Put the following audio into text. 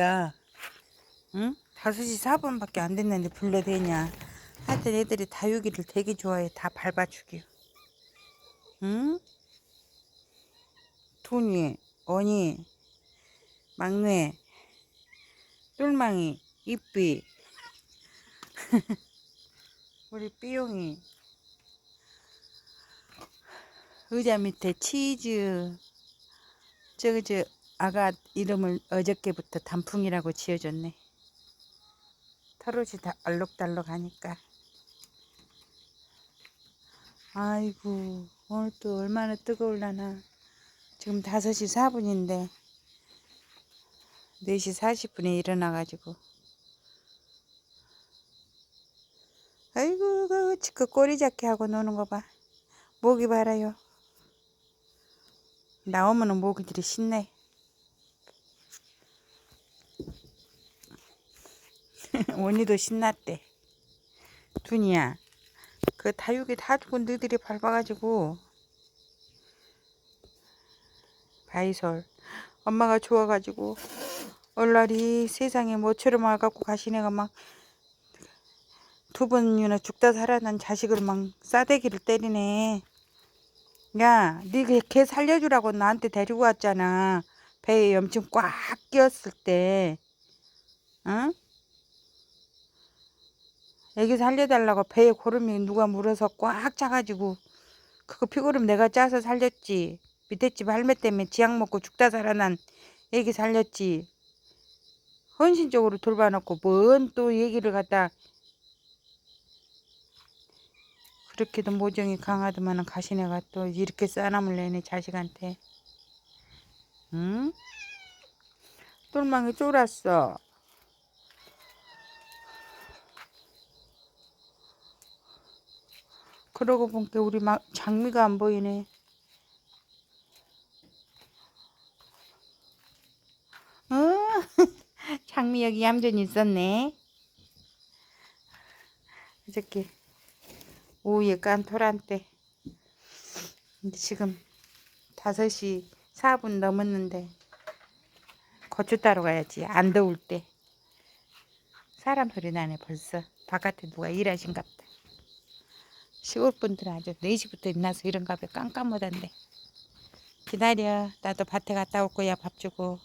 야, 응? 5시 4분밖에 안 됐는데 불러대냐. 하여튼 애들이 다육이를 되게 좋아해. 다 밟아주기요. 응? 돈이, 언니, 막내, 똘망이, 이삐, 우리 삐용이, 의자 밑에 치즈, 저기 저 아가 이름을 어저께부터 단풍이라고 지어줬네. 털옷이 다 알록달록하니까. 아이고 오늘 또 얼마나 뜨거울라나. 지금 5시 4분인데 4시 40분에 일어나가지고 아이고 그 지금 꼬리 잡기 하고 노는 거 봐. 모기 봐라요. 나오면은 모기들이 신내. 원이도 신났대. 둔이야. 그 다육이 다 죽고 너희들이 밟아가지고 바이솔 엄마가 좋아가지고 얼라리 세상에 뭐처럼 와갖고 가시네가 막 두 번이나 죽다 살아난 자식을 막 싸대기를 때리네. 야, 니걔 살려주라고 나한테 데리고 왔잖아. 배에 염증 꽉 끼었을 때. 응? 애기 살려달라고 배에 고름이 누가 물어서 꽉 차가지고 그거 피고름 내가 짜서 살렸지. 밑에 집 할매 때문에 지약 먹고 죽다 살아난 애기 살렸지. 헌신적으로 돌봐놓고 뭔 또 얘기를 갖다 그렇게도 모정이 강하더만은 가시네가 또 이렇게 싸남을 내네 자식한테. 응? 똘망이 쫄았어. 그러고 보니까 우리 막 장미가 안 보이네. 어? 장미 여기 얌전히 있었네. 어저께 오후에 깐 토란때. 근데 지금 5시 4분 넘었는데 고추 따러 가야지. 안 더울 때. 사람 소리 나네 벌써. 바깥에 누가 일하신갑다. 시골 분들은 아주 4시부터 일어나서 이런가 봐 깜깜하던데. 기다려. 나도 밭에 갔다 올 거야 밥 주고.